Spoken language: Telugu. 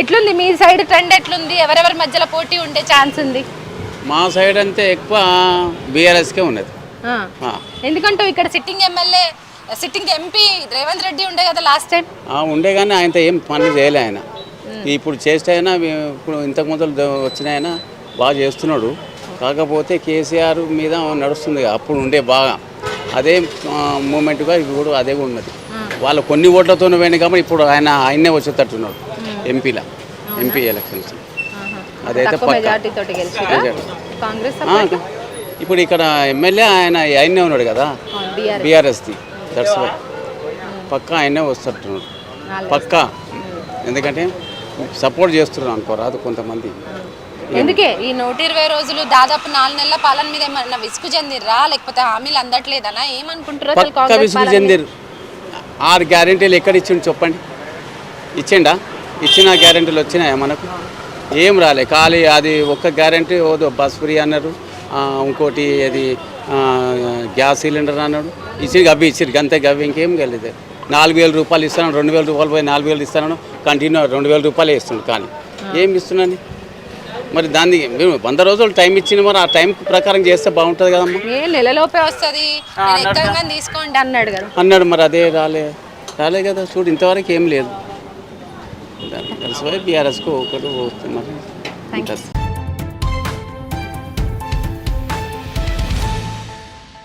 ఎట్లుంది? మీ సైడ్ ట్రెండ్ ఎట్లుంది? ఎవరెవరి మధ్యలో పోటీ ఉండే ఛాన్స్ ఉంది? మా సైడ్ అంతే ఎక్కువ బీఆర్ఎస్కే ఉన్నది. ఎందుకంటే ఇక్కడ sitting MLA sitting MP Revanth Reddy ఉండే కదా లాస్ట్ టైం ఆ, ఉండే కానీ ఆయనతో ఏం పనులు చేయలే ఆయన. ఇప్పుడు చేస్తే అయినా ఇప్పుడు ఇంతకు ముందు వచ్చిన ఆయన బాగా చేస్తున్నాడు. కాకపోతే కేసీఆర్ మీద నడుస్తుంది అప్పుడు ఉండే బాగా. అదే మూమెంట్గా ఇప్పుడు కూడా అదే ఉన్నది. వాళ్ళ కొన్ని ఓట్లతో పోయింది కాబట్టి ఇప్పుడు ఆయన ఆయనే వచ్చేటట్టున్నాడు. ఎంపీల ఎంపీ ఎలక్షన్స్. అదైతే ఇప్పుడు ఇక్కడ ఎమ్మెల్యే ఆయన ఆయనే ఉన్నాడు కదా? బీఆర్ బీఆర్ఎస్ది. దట్స్ వై పక్కా ఆయనే వస్తున్నారు పక్కా. ఎందుకంటే సపోర్ట్ చేస్తున్నారు అనుకోరా అది కొంతమంది. ఎందుకే? ఈ నూట ఇరవై రోజులు దాదాపు నాలుగు నెలల పాలన మీద ఏమన్నా విసుగు చెందిర్రా? లేకపోతే హామీలు అందట్లేదనా? ఏమనుకుంటారు విసుగు? చెందిరు ఆరు గ్యారెంటీలు ఎక్కడ ఇచ్చిండు చెప్పండి. ఇచ్చిండా? ఇచ్చిన గ్యారెంటీలు వచ్చినాయా మనకు? ఏం రాలే. ఖాళీ అది ఒక్క గ్యారెంటీ ఓదో బస్ ఫ్రీ అన్నారు. ఇంకోటి అది గ్యాస్ సిలిండర్ అన్నాడు. ఇచ్చి గవ్వి ఇచ్చారు గంతే గవ్వి ఇంకేం కలిదు నాలుగు వేల రూపాయలు ఇస్తాను రెండు వేల రూపాయలు పోయి నాలుగు వేలు ఇస్తాను కంటిన్యూ రెండు వేల రూపాయలే ఇస్తుండు. కానీ ఏం ఇస్తున్నాను మరి దాన్ని మేము వంద రోజులు టైం ఇచ్చింది మరి ఆ టైం ప్రకారం చేస్తే బాగుంటుంది కదమ్మా. ఏ నెలలోపే వస్తుంది. తీసుకోండి అన్నాడు కదా. అన్నాడు మరి అదే రాలే. రాలే కదా చూడు ఇంతవరకు ఏం లేదు. కలిసిపోయి బీఆర్ఎస్కు ఒకటి పోతున్నారు